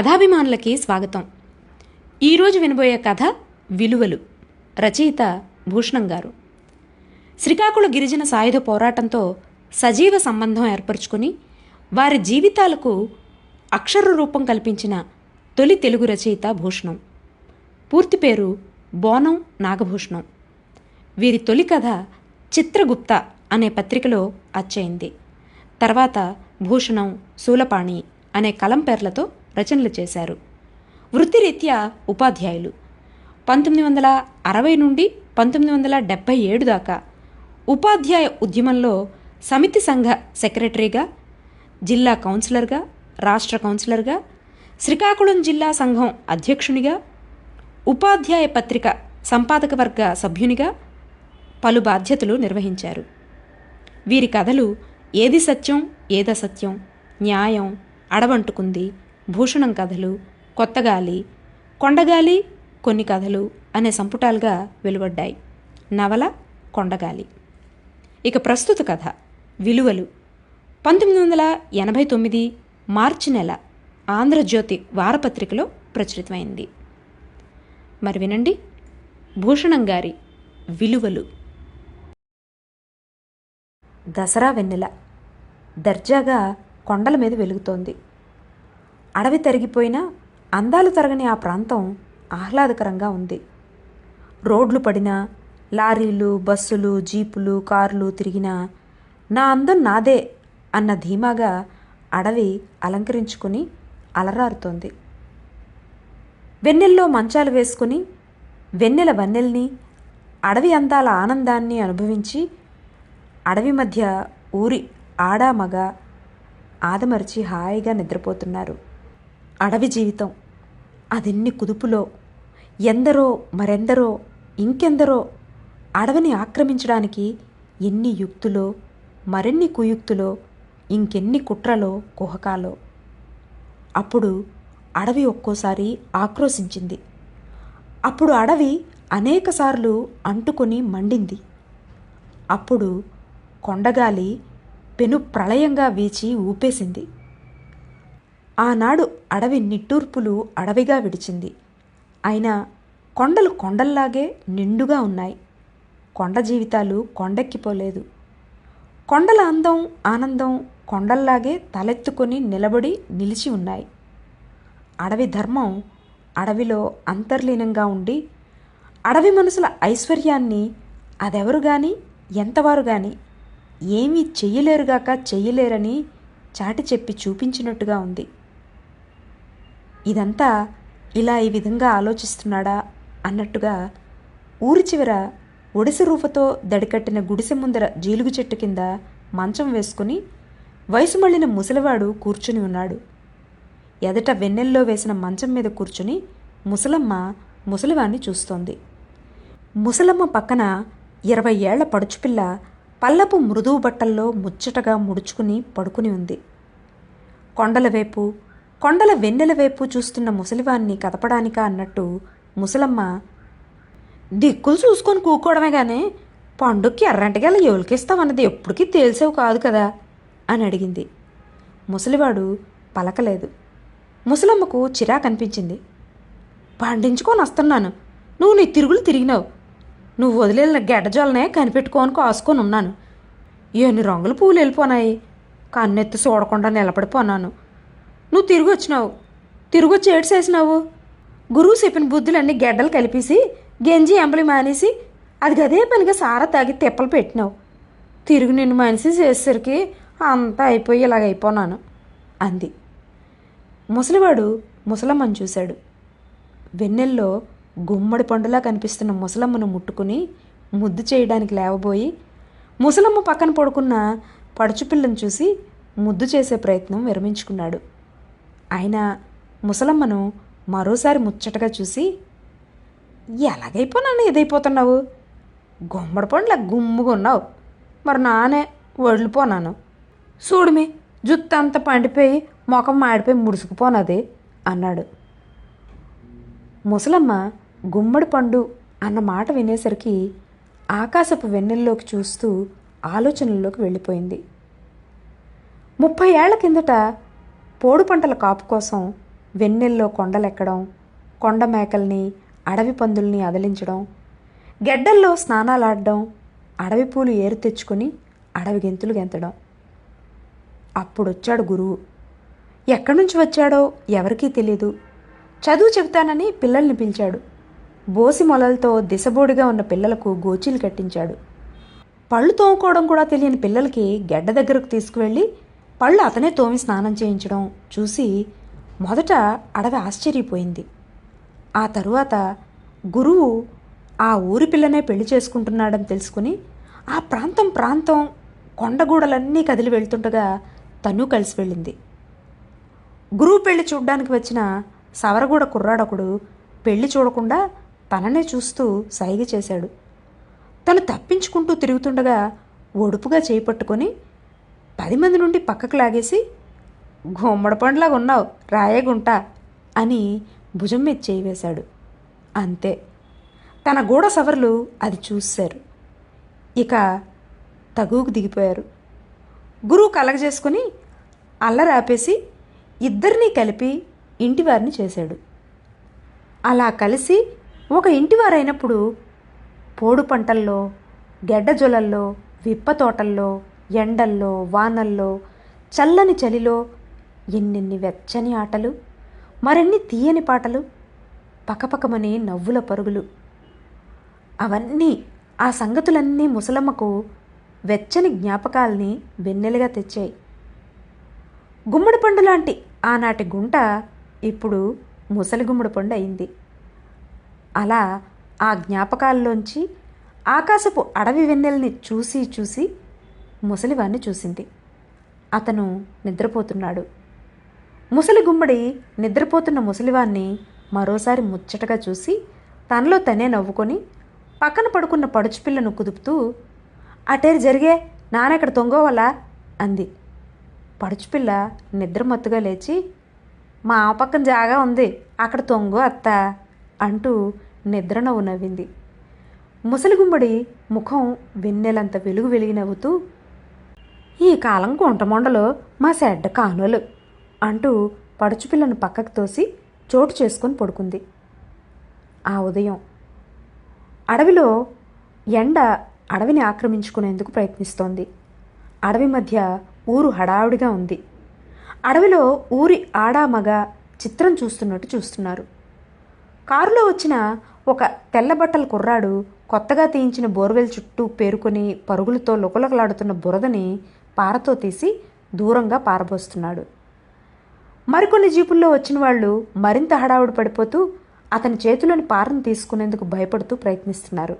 కథాభిమానులకి స్వాగతం. ఈరోజు వినబోయే కథ విలువలు. రచయిత భూషణం గారు. శ్రీకాకుళ గిరిజన సాయుధ పోరాటంతో సజీవ సంబంధం ఏర్పరచుకుని వారి జీవితాలకు అక్షర రూపం కల్పించిన తొలి తెలుగు రచయిత భూషణం. పూర్తి పేరు బోనం నాగభూషణం. వీరి తొలి కథ చిత్రగుప్త అనే పత్రికలో అచ్చయింది. తర్వాత భూషణం శూలపాణి అనే కలం పేర్లతో రచనలు చేశారు. వృత్తిరీత్యా ఉపాధ్యాయులు. పంతొమ్మిది వందల అరవై నుండి పంతొమ్మిది వందల డెబ్భై ఏడు దాకా ఉపాధ్యాయ ఉద్యమంలో సమితి సంఘ సెక్రటరీగా జిల్లా కౌన్సిలర్గా రాష్ట్ర కౌన్సిలర్గా శ్రీకాకుళం జిల్లా సంఘం అధ్యక్షునిగా ఉపాధ్యాయ పత్రిక సంపాదక వర్గ సభ్యునిగా పలు బాధ్యతలు నిర్వహించారు. వీరి కథలు ఏది సత్యం ఏదసత్యం న్యాయం అడవంటుకుంది భూషణం కథలు కొత్తగాలి కొండగాలి కొన్ని కథలు అనే సంపుటాలుగా వెలువడ్డాయి. నవల కొండగాలి ఇక ప్రస్తుత కథ విలువలు. పంతొమ్మిది వందల ఎనభై తొమ్మిది మార్చి నెల ఆంధ్రజ్యోతి వారపత్రికలో ప్రచురితమైంది. మరి వినండి భూషణం గారి విలువలు. దసరా వెన్నెల. దర్జాగా కొండల మీద వెలుగుతోంది. అడవి తరిగిపోయినా అందాలు తరగని ఆ ప్రాంతం ఆహ్లాదకరంగా ఉంది. రోడ్లు పడినా లారీలు బస్సులు జీపులు కార్లు తిరిగినా నా అందం నాదే అన్న ధీమాగా అడవి అలంకరించుకుని అలరారుతోంది. వెన్నెల్లో మంచాలు వేసుకుని వెన్నెల వన్నెల్ని అడవి అందాల ఆనందాన్ని అనుభవించి అడవి మధ్య ఊరి ఆడామగ ఆదమరిచి హాయిగా నిద్రపోతున్నారు. అడవి జీవితం. అదెన్ని కుదుపులో. ఎందరో మరెందరో ఇంకెందరో అడవిని ఆక్రమించడానికి ఎన్ని యుక్తులో మరెన్ని కుయుక్తులో ఇంకెన్ని కుట్రలో కుహకాలో. అప్పుడు అడవి ఒక్కోసారి ఆక్రోశించింది. అప్పుడు అడవి అనేకసార్లు అంటుకొని మండింది. అప్పుడు కొండగాలి పెను ప్రళయంగా వీచి ఊపేసింది. ఆనాడు అడవి నిట్టూర్పులు అడవిగా విడిచింది. అయినా కొండలు కొండల్లాగే నిండుగా ఉన్నాయి. కొండ జీవితాలు కొండెక్కిపోలేదు. కొండల అందం ఆనందం కొండల్లాగే తలెత్తుకొని నిలబడి నిలిచి ఉన్నాయి. అడవి ధర్మం అడవిలో అంతర్లీనంగా ఉండి అడవి మనుషుల ఐశ్వర్యాన్ని అదెవరు కానీ ఎంతవారు కానీ ఏమీ చెయ్యలేరుగాక చెయ్యలేరని చాటి చెప్పి చూపించినట్టుగా ఉంది. ఇదంతా ఇలా ఈ విధంగా ఆలోచిస్తున్నాడా అన్నట్టుగా ఊరి చివర ఒడిసి రూపతో దడికట్టిన గుడిసె ముందర జీలుగు చెట్టు కింద మంచం వేసుకుని వయసు మళ్ళిన ముసలివాడు కూర్చుని ఉన్నాడు. ఎదట వెన్నెల్లో వేసిన మంచం మీద కూర్చుని ముసలమ్మ ముసలివాణ్ణి చూస్తోంది. ముసలమ్మ పక్కన ఇరవై ఏళ్ళ పడుచుపిల్ల పల్లపు మృదువు బట్టల్లో ముచ్చటగా ముడుచుకుని పడుకుని ఉంది. కొండల వైపు కొండల వెన్నెల వైపు చూస్తున్న ముసలివాన్ని కదపడానికా అన్నట్టు ముసలమ్మ దిక్కులు చూసుకొని కూకోవడమే కానీ పండుగకి ఎర్రంటిగల ఎవరికిస్తామన్నది ఎప్పటికీ తేల్సేవి కాదు కదా అని అడిగింది. ముసలివాడు పలకలేదు. ముసలమ్మకు చిరాకనిపించింది. పండించుకొని వస్తున్నాను. నువ్వు నీ తిరుగులు తిరిగినావు. నువ్వు వదిలేన గెడ్డజోలనే కనిపెట్టుకొని కాసుకొని ఉన్నాను. ఎన్ని రంగుల పూలు వెళ్ళిపోనాయి. కన్నెత్తి చూడకుండా నిలబడిపోనాను నువ్వు తిరిగి వచ్చినావు తిరిగి వచ్చి ఏడ్చేసినావు? గురువు చెప్పిన బుద్ధులన్నీ గెడ్డలు కలిపేసి గెంజి ఎంబలి మానేసి అది గదే పనిగా సారా తాగి తిప్పలు పెట్టినావు. తిరుగు నిన్ను మనిషి చేసేసరికి అంతా అయిపోయి ఇలాగ అయిపోనాను అంది. ముసలివాడు ముసలమ్మని చూశాడు. వెన్నెల్లో గుమ్మడి పండులా కనిపిస్తున్న ముసలమ్మను ముట్టుకుని ముద్దు చేయడానికి లేవబోయి ముసలమ్మ పక్కన పడుకున్న పడుచుపిల్లను చూసి ముద్దు చేసే ప్రయత్నం విరమించుకున్నాడు. అయినా ముసలమ్మను మరోసారి ముచ్చటగా చూసి ఎలాగైపోనాను ఎదైపోతున్నావు గుమ్మడి పండ్ల గుమ్ముగా ఉన్నావు. మరి నానే వదిలిపోనాను. చూడుమి జుత్తు అంతా పండిపోయి ముఖం మాడిపోయి ముడుసుకుపోనది అన్నాడు. ముసలమ్మ గుమ్మడి పండు అన్న మాట వినేసరికి ఆకాశపు వెన్నెల్లోకి చూస్తూ ఆలోచనల్లోకి వెళ్ళిపోయింది. ముప్పై ఏళ్ళ కిందట పోడు పంటల కాపు కోసం వెన్నెల్లో కొండలెక్కడం కొండ మేకల్ని అడవి పందుల్ని అదిలించడం గెడ్డల్లో స్నానాలాడడం అడవి పూలు ఏరు తెచ్చుకొని అడవి గెంతులు గెంతడం. అప్పుడొచ్చాడు గురువు. ఎక్కడి నుంచి వచ్చాడో ఎవరికీ తెలియదు చదువు చెబుతానని పిల్లల్ని పిలిచాడు. బోసి మొలలతో దిశబోడిగా ఉన్న పిల్లలకు గోచీలు కట్టించాడు. పళ్ళు తోముకోవడం కూడా తెలియని పిల్లలకి గెడ్డ దగ్గరకు తీసుకువెళ్ళి పళ్ళు అతనే తోమి స్నానం చేయించడం చూసి మొదట అడవి ఆశ్చర్యపోయింది. ఆ తరువాత గురువు ఆ ఊరి పిల్లనే పెళ్ళి చేసుకుంటున్నాడని తెలుసుకుని ఆ ప్రాంతం ప్రాంతం కొండగూడలన్నీ కదిలి వెళ్తుండగా తను కలిసి వెళ్ళింది. గురువు పెళ్ళి చూడ్డానికి వచ్చిన సవరగూడ కుర్రాడొకడు పెళ్ళి చూడకుండా తననే చూస్తూ సైగ చేశాడు. తను తప్పించుకుంటూ తిరుగుతుండగా ఒడుపుగా చేయి పట్టుకొని పది మంది నుండి పక్కకు లాగేసి గుమ్మడి పండులాగా ఉన్నావు రాయగుంట అని భుజం మీద చేయి వేశాడు. అంతే. తన గూడ సవర్లు అది చూశారు. ఇక తగువుకు దిగిపోయారు. గురువు కలగజేసుకుని అల్లరాపేసి ఇద్దరినీ కలిపి ఇంటివారిని చేశాడు. అలా కలిసి ఒక ఇంటివారైనప్పుడు పోడు పంటల్లో గెడ్డ జొలల్లో విప్ప తోటల్లో ఎండల్లో వానల్లో చల్లని చలిలో ఎన్నెన్ని వెచ్చని ఆటలు మరెన్ని తీయని పాటలు పకపకమనే నవ్వుల పరుగులు. అవన్నీ ఆ సంగతులన్నీ ముసలమ్మకు వెచ్చని జ్ఞాపకాల్ని వెన్నెలుగా తెచ్చాయి. గుమ్మడి పండు లాంటి ఆనాటి గుంట ఇప్పుడు ముసలి గుమ్మడి పండు అయింది. అలా ఆ జ్ఞాపకాల్లోంచి ఆకాశపు అడవి వెన్నెల్ని చూసి చూసి ముసలివాణ్ణి చూసింది. అతను నిద్రపోతున్నాడు. ముసలి గుమ్మడి నిద్రపోతున్న ముసలివాణ్ణి మరోసారి ముచ్చటగా చూసి తనలో తనే నవ్వుకొని పక్కన పడుకున్న పడుచు పిల్లను కుదుపుతూ అటేరు జరిగే నానెక్కడ తొంగోవాలా? అంది. పడుచుపిల్ల నిద్రమత్తుగా లేచి మా ఆ పక్కన జాగా ఉంది అక్కడ తొంగు అత్త అంటూ నిద్ర నవ్వు నవ్వింది. ముసలి గుమ్మడి ముఖం వెన్నెలంత వెలుగు వెలిగి నవ్వుతూ ఈ కాలం గుంటమొండలో మా సెడ్డ కానులు అంటూ పడుచుపిల్లను పక్కకు తోసి చోటు చేసుకొని పడుకుంది. ఆ ఉదయం అడవిలో ఎండ అడవిని ఆక్రమించుకునేందుకు ప్రయత్నిస్తోంది. అడవి మధ్య ఊరు హడావుడిగా ఉంది. అడవిలో ఊరి ఆడామగ చిత్రం చూస్తున్నట్టు చూస్తున్నారు. కారులో వచ్చిన ఒక తెల్లబట్టల కుర్రాడు కొత్తగా తీయించిన బోర్వెల్ చుట్టూ పేరుకొని పరుగులతో లుకలుకలాడుతున్న బురదని పారతో తీసి దూరంగా పారబోస్తున్నాడు. మరికొన్ని జీపుల్లో వచ్చిన వాళ్ళు మరింత హడావుడి పడిపోతూ అతని చేతిలోని పారను తీసుకునేందుకు భయపడుతూ ప్రయత్నిస్తున్నారు.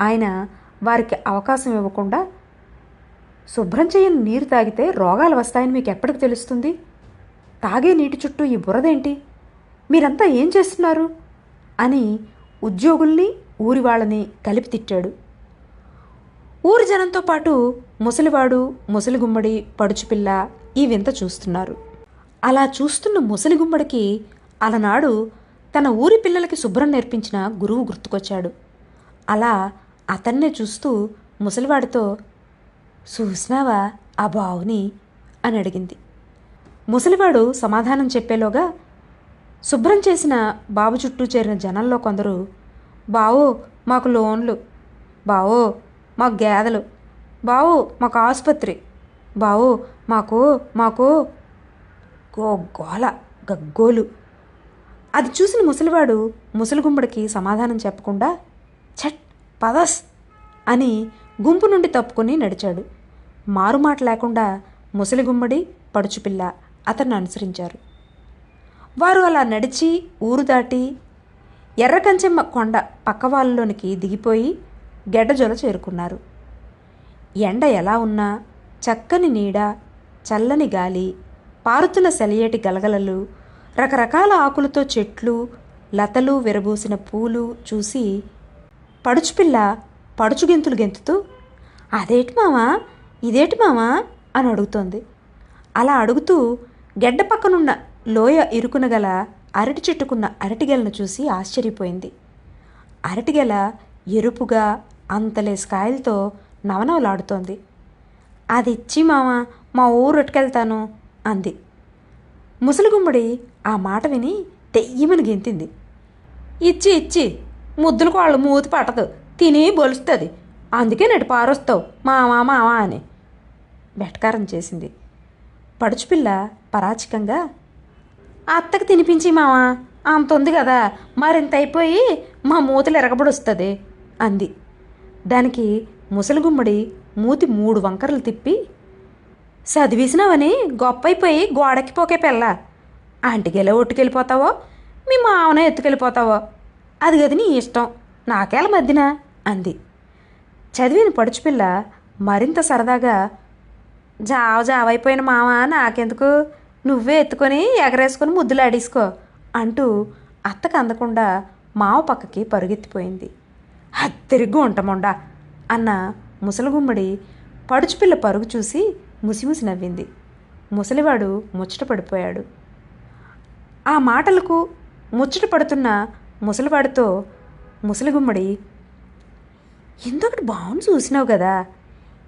ఆయన వారికి అవకాశం ఇవ్వకుండా శుభ్రం చేయని నీరు తాగితే రోగాలు వస్తాయని మీకు ఎప్పటికి తెలుస్తుంది? తాగే నీటి చుట్టూ ఈ బురదేంటి? మీరంతా ఏం చేస్తున్నారు? అని ఉద్యోగుల్ని ఊరి వాళ్ళని కలిపి తిట్టాడు. ఊరి జనంతో పాటు ముసలివాడు ముసలిగుమ్మడి పడుచుపిల్ల ఈ వింత చూస్తున్నారు. అలా చూస్తున్న ముసలిగుమ్మడికి అలనాడు తన ఊరి పిల్లలకి శుభ్రం నేర్పించిన గురువు గుర్తుకొచ్చాడు. అలా అతన్నే చూస్తూ ముసలివాడితో చూసినావా ఆ బావుని? అని అడిగింది. ముసలివాడు సమాధానం చెప్పేలోగా శుభ్రం చేసిన బాబు చుట్టూ చేరిన జనంలో కొందరు బావో మాకు లోన్లు. బావో మాకు గేదెలు. బావు మాకు ఆసుపత్రి. బావు మాకు మాకు గో గోల గగ్గోలు. అది చూసిన ముసలివాడు ముసలిగుమ్మడికి సమాధానం చెప్పకుండా ఛట్ పదస్ అని గుంపు నుండి తప్పుకొని నడిచాడు. మారుమాట లేకుండా ముసలిగుమ్మడి పడుచుపిల్ల అతన్ని అనుసరించారు. వారు అలా నడిచి ఊరు దాటి ఎర్రకంచెమ్మ కొండ పక్కవాళ్ళలోనికి దిగిపోయి గెడ్డజొల చేరుకున్నారు. ఎండ ఎలా ఉన్నా చక్కని నీడ చల్లని గాలి పారుతున్న సెలయేటి గలగలలు రకరకాల ఆకులతో చెట్లు లతలు విరబూసిన పూలు చూసి పడుచుపిల్ల పడుచు గెంతులు గెంతుతూ అదేటి మామా? ఇదేటి మామా? అని అడుగుతోంది. అలా అడుగుతూ గెడ్డ పక్కనున్న లోయ ఇరుకున గల అరటి చెట్టుకున్న అరటిగెలను చూసి ఆశ్చర్యపోయింది. అరటిగెల ఎరుపుగా అంతలేసి కాయలతో నవనవలాడుతోంది. అది ఇచ్చి మామ మా ఊరు ఎట్టుకెళ్తాను అంది. ముసలిగుమ్మడి ఆ మాట విని తెయ్యమని గెంతింది ఇచ్చి ఇచ్చి ముద్దులు కోళ్ళు మూతి పట్టదు తిని బొలుస్తుంది అందుకే నటి పారొస్తావు మావా మావా అని వెటకారం చేసింది. పడుచుపిల్ల పరాచికంగా అత్తకి తినిపించి మావా అంత ఉంది కదా మరింత అయిపోయి మా మూతలు ఎరగబడొస్తుంది అంది. దానికి ముసలిగుమ్మడి మూతి మూడు వంకరలు తిప్పి చదివేసినావని గొప్ప అయిపోయి గోడకి పోకే పిల్ల. ఆంటికెళ్ళే ఒట్టుకెళ్ళిపోతావో? మీ మావన ఎత్తుకెళ్ళిపోతావో? అది గది నీ ఇష్టం. నాకేల మధ్యన అంది. చదివిన పడుచుపిల్ల మరింత సరదాగా జావ జావైపోయిన మామ నాకెందుకు? నువ్వే ఎత్తుకొని ఎగరేసుకొని ముద్దులాడేసుకో అంటూ అత్తకు అందకుండా మావ పక్కకి పరుగెత్తిపోయింది. హత్తెరిగ్గు ఉంటాముండా అన్న ముసలిగుమ్మడి పడుచుపిల్ల పరుగు చూసి ముసిముసి నవ్వింది. ముసలివాడు ముచ్చట పడిపోయాడు. ఆ మాటలకు ముచ్చట పడుతున్న ముసలివాడితో ముసలిగుమ్మడి ఇందొకటి బావును చూసినావు కదా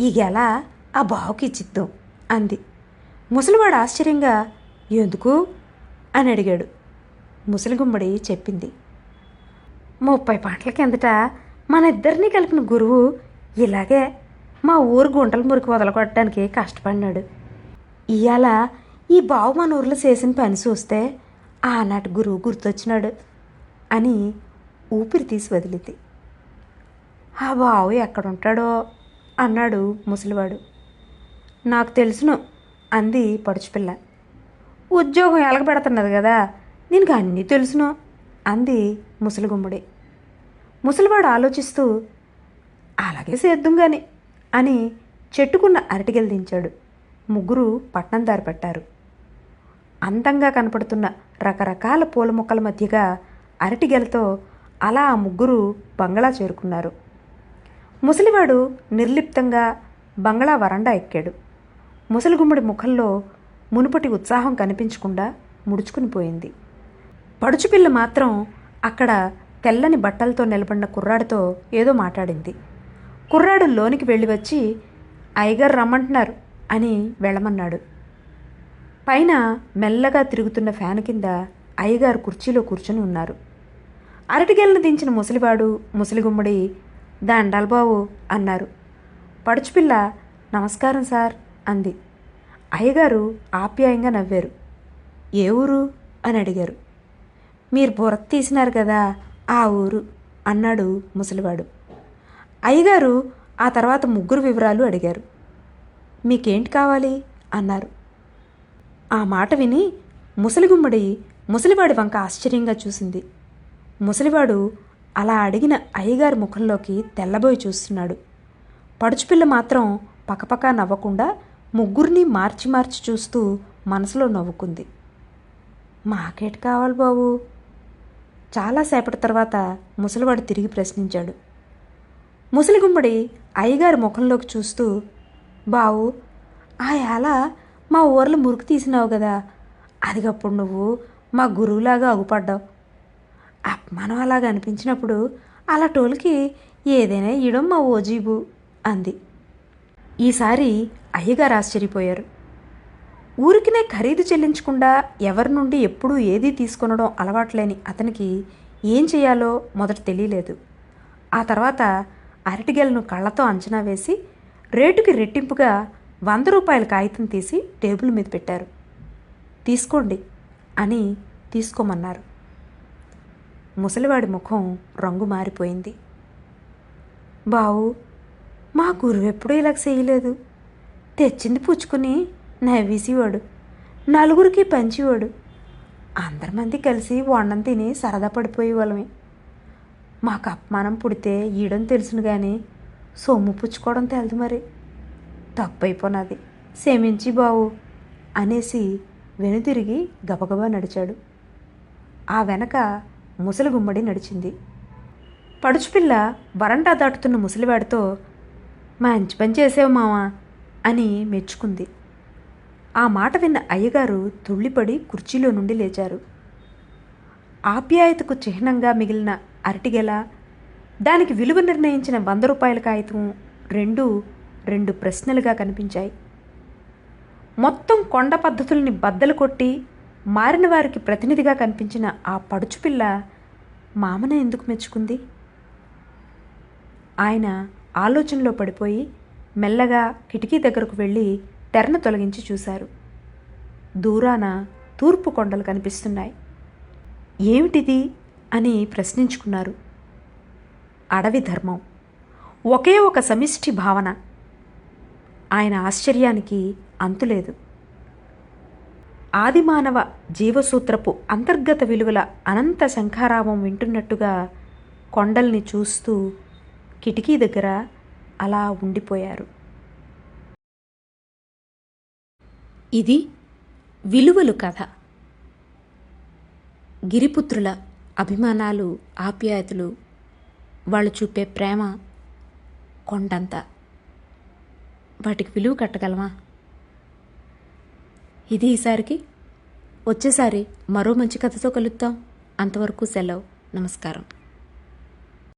ఈ గెల ఆ బావుకి ఇచ్చిద్దాం అంది. ముసలివాడు ఆశ్చర్యంగా ఎందుకు? అని అడిగాడు. ముసలిగుమ్మడి చెప్పింది ముప్పై పాటల కిందట మన ఇద్దరిని కలిపిన గురువు ఇలాగే మా ఊరు గుంటల మురికి వదలగొట్టడానికి కష్టపడినాడు. ఇవాళ ఈ బావు మన ఊర్లో చేసిన పని చూస్తే ఆనాటి గురువు గుర్తొచ్చినాడు అని ఊపిరి తీసి వదిలింది. ఆ బావు ఎక్కడుంటాడో? అన్నాడు ముసలివాడు. నాకు తెలుసును అంది పడుచుపిల్ల. ఉద్యోగం ఎలగబెడుతున్నది కదా దీనికి అన్నీ తెలుసును అంది ముసలిగుమ్మడి. ముసలివాడు ఆలోచిస్తూ అలాగే చేద్దాం గాని అని చెట్టుకున్న అరటిగెలు దించాడు. ముగ్గురు పట్నం దారి పెట్టారు. అందంగా కనపడుతున్న రకరకాల పూల మొక్కల మధ్యగా అరటిగెలతో అలా ఆ ముగ్గురు బంగళా చేరుకున్నారు. ముసలివాడు నిర్లిప్తంగా బంగళా వరండా ఎక్కాడు. ముసలిగుమ్మడి ముఖంలో మునుపటి ఉత్సాహం కనిపించకుండా ముడుచుకుని పోయింది. పడుచుపిల్ల మాత్రం అక్కడ తెల్లని బట్టలతో నిలబడిన కుర్రాడితో ఏదో మాట్లాడింది. కుర్రాడు లోనికి వెళ్ళి వచ్చి అయ్యగారు రమ్మంటున్నారు అని వెళ్ళమన్నాడు. పైన మెల్లగా తిరుగుతున్న ఫ్యాన్ కింద అయ్యగారు కుర్చీలో కూర్చొని ఉన్నారు. అరటిగెలను దించిన ముసలివాడు ముసలిగుమ్మడి దండాలు బావు అన్నారు. పడుచుపిల్ల నమస్కారం సార్ అంది. అయ్యగారు ఆప్యాయంగా నవ్వారు. ఏ ఊరు? అని అడిగారు. మీరు బుర్ర తీసినారు కదా ఆ ఊరు అన్నాడు ముసలివాడు. అయ్యగారు ఆ తర్వాత ముగ్గురు వివరాలు అడిగారు. మీకేంటి కావాలి? అన్నారు. ఆ మాట విని ముసలిగుమ్మడి ముసలివాడి వంక ఆశ్చర్యంగా చూసింది. ముసలివాడు అలా అడిగిన అయ్యగారి ముఖంలోకి తెల్లబోయి చూస్తున్నాడు. పడుచుపిల్ల మాత్రం పకపకా నవ్వకుండా ముగ్గురిని మార్చి మార్చి చూస్తూ మనసులో నవ్వుకుంది. మాకేటి కావాలి బాబు? చాలాసేపటి తర్వాత ముసలివాడు తిరిగి ప్రశ్నించాడు. ముసలిగుమ్మడి అయ్యగారి ముఖంలోకి చూస్తూ బావు ఆ ఏళ మా ఊర్లో మురికి తీసినావు కదా అదిగప్పుడు నువ్వు మా గురువులాగా అగుపడ్డావు. అపమానం అలాగా అనిపించినప్పుడు అలా టోల్కి ఏదైనా ఇయడం మా ఓజీబు అంది. ఈసారి అయ్యగారు ఆశ్చర్యపోయారు. ఊరికినే ఖరీదు చెల్లించకుండా ఎవరి నుండి ఎప్పుడూ ఏదీ తీసుకొనడం అలవాట్లేని అతనికి ఏం చేయాలో మొదట తెలియలేదు. ఆ తర్వాత అరటిగెలను కళ్ళతో అంచనా వేసి రేటుకి రెట్టింపుగా వంద రూపాయల కాగితం తీసి టేబుల్ మీద పెట్టారు. తీసుకోండి అని తీసుకోమన్నారు. ముసలివాడి ముఖం రంగు మారిపోయింది. బావు మా గురువు ఎప్పుడూ ఇలా చేయలేదు. తెచ్చింది పుచ్చుకుని నవ్వేసేవాడు. నలుగురికి పంచేవాడు. అందరిమంది కలిసి వండం తిని సరదా పడిపోయేవాళ్ళమే. మాకు అపమానం పుడితే ఈయడం తెలుసును కానీ సొమ్ము పుచ్చుకోవడం తెలదు మరి. తప్పైపోనాది. క్షమించి బావు అనేసి వెనుతిరిగి గబగబా నడిచాడు. ఆ వెనక ముసలి గుమ్మడి నడిచింది. పడుచుపిల్ల వరండా దాటుతున్న ముసలివాడితో మంచి పని చేసావు మావా అని మెచ్చుకుంది. ఆ మాట విన్న అయ్యగారు తుళ్ళిపడి కుర్చీలో నుండి లేచారు. ఆప్యాయతకు చిహ్నంగా మిగిలిన అరటిగెల దానికి విలువ నిర్ణయించిన వంద రూపాయల కాగితం రెండు రెండు ప్రశ్నలుగా కనిపించాయి. మొత్తం కొండ పద్ధతుల్ని బద్దలు కొట్టి మారిన వారికి ప్రతినిధిగా కనిపించిన ఆ పడుచు పిల్ల మామనే ఎందుకు మెచ్చుకుంది? ఆయన ఆలోచనలో పడిపోయి మెల్లగా కిటికీ దగ్గరకు వెళ్ళి టెర్న తొలగించి చూశారు. దూరాన తూర్పు కొండలు కనిపిస్తున్నాయి. ఏమిటిది? అని ప్రశ్నించుకున్నారు. అడవి ధర్మం. ఒకే ఒక సమిష్టి భావన. ఆయన ఆశ్చర్యానికి అంతులేదు ఆదిమానవ జీవసూత్రపు అంతర్గత విలువల అనంత శంఖారావం వింటున్నట్టుగా కొండల్ని చూస్తూ కిటికీ దగ్గర అలా ఉండిపోయారు. ఇది విలువలు కథ. గిరిపుత్రుల అభిమానాలు ఆప్యాయతలు వాళ్ళు చూపే ప్రేమ కొండంత. వాటికి విలువ కట్టగలమా? ఇది ఈసారికి వచ్చేసారి మరో మంచి కథతో కలుద్దాం. అంతవరకు సెలవు. నమస్కారం.